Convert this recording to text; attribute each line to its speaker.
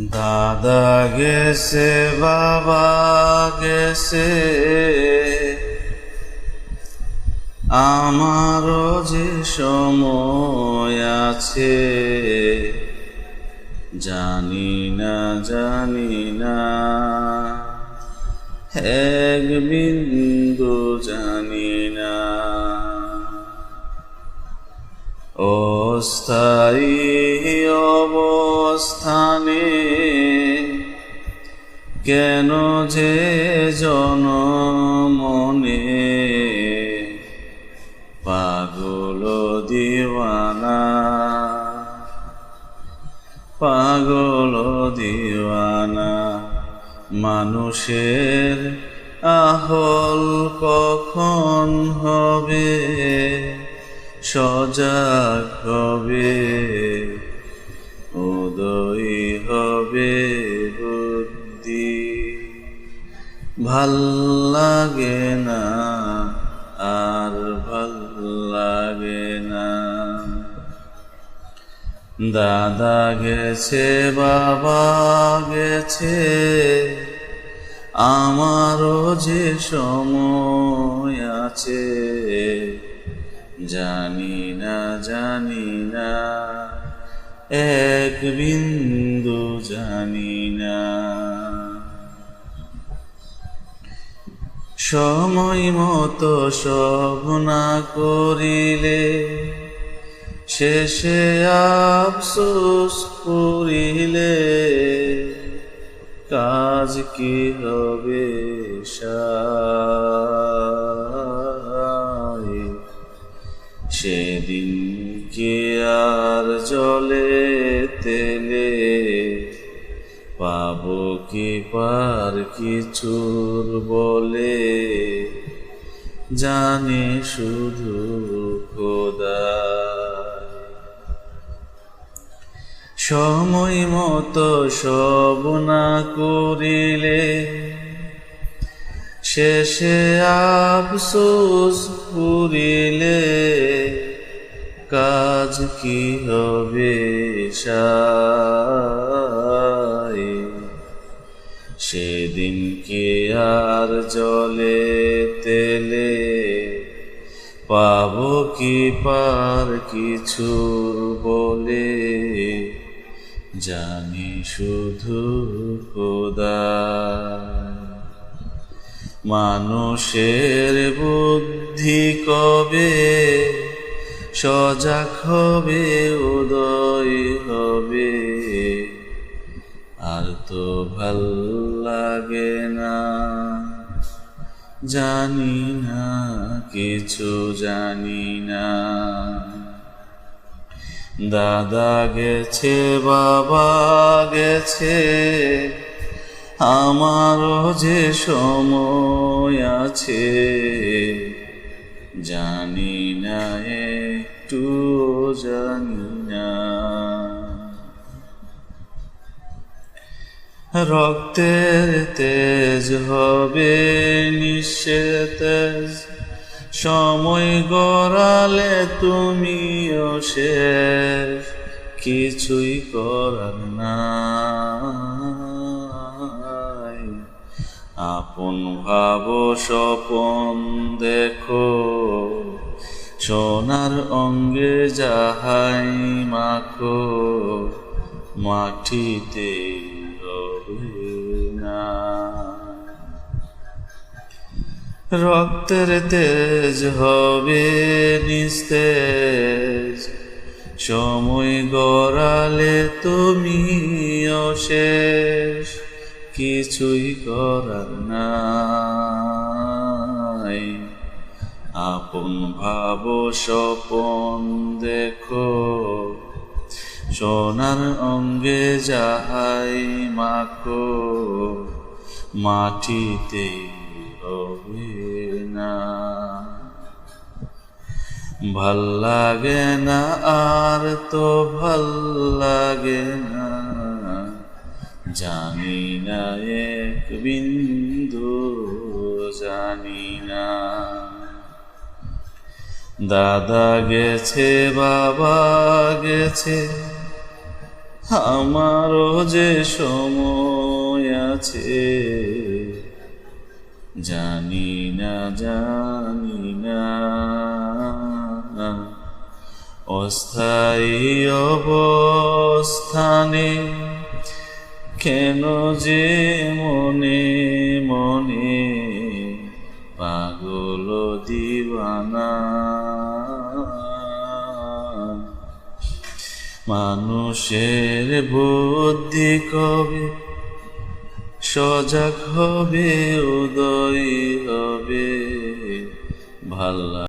Speaker 1: দাদা গেছে, বাবা গেছে। আমারও যে সময় আছে, জানি না জানি না। এক বিন্দু জানি না। অস্থায়ী অবস্থানে। কেন যে জনমনে পাগল দিওয়ানা পাগল দিওয়ানা মানুষের আহল কখন হবে সজাগ হবে? ভালো লাগে না, আর ভালো লাগে না। দাদা গেছে, বাবা গেছে, আমারও যে সময় আছে। জানি না জানি না, এক বিন্দু জানি না। সময় মতো সব করিলে শেষে আফসোস করিলে কাজ কি হবে সেদিন কি আর জলে তেলে পাবো কি পার কিছুর বলে? জানে শুধু খোদা। সময় মতো সব না করিলে শেষে আফসোস করিলে কাজ কি হবে সাই সেদিন কি আর জলে তেলে পাবো কি পার কিছুর বলে? জানি শুধু খোদা। মানুষের বুদ্ধি কবে সজাগ হবে, উদয় হবে? আর তো ভালো লাগে না। জানি না, কিছু জানি না। দাদা গেছে, বাবা গেছে। আমারও যে সময় আছে। জানি না একটু জানি না। রক্তের তেজ হবে নিঃশেতেজ সময় গড়ালে তুমিও শেষ। কিছুই করার নাই। আপন ভাব স্বপন দেখো, সোনার অঙ্গে যাহাই মাখো, মাটিতে না রক্তের তেজ হবে নিস্তেজ। সময় গড়ালে তুমি শেষ কিছুই করার নাই। আপন ভাব, স্বপন দেখো। সোনার অঙ্গে যাহাই মাখো মাটিতে হবে না। ভালো লাগে না, আর তো ভালো লাগে না। জানি না, এক বিন্দু জানি না। দাদা গেছে, বাবা গেছে আমারও যে সময় আছে, জানি না জানি না। অস্থায়ী অবস্থানে কেন যে মনে মনে পাগল দিবানা মানুষের বুদ্ধি কবে? সজাগ হবে উদয় হবে। ভাল্লা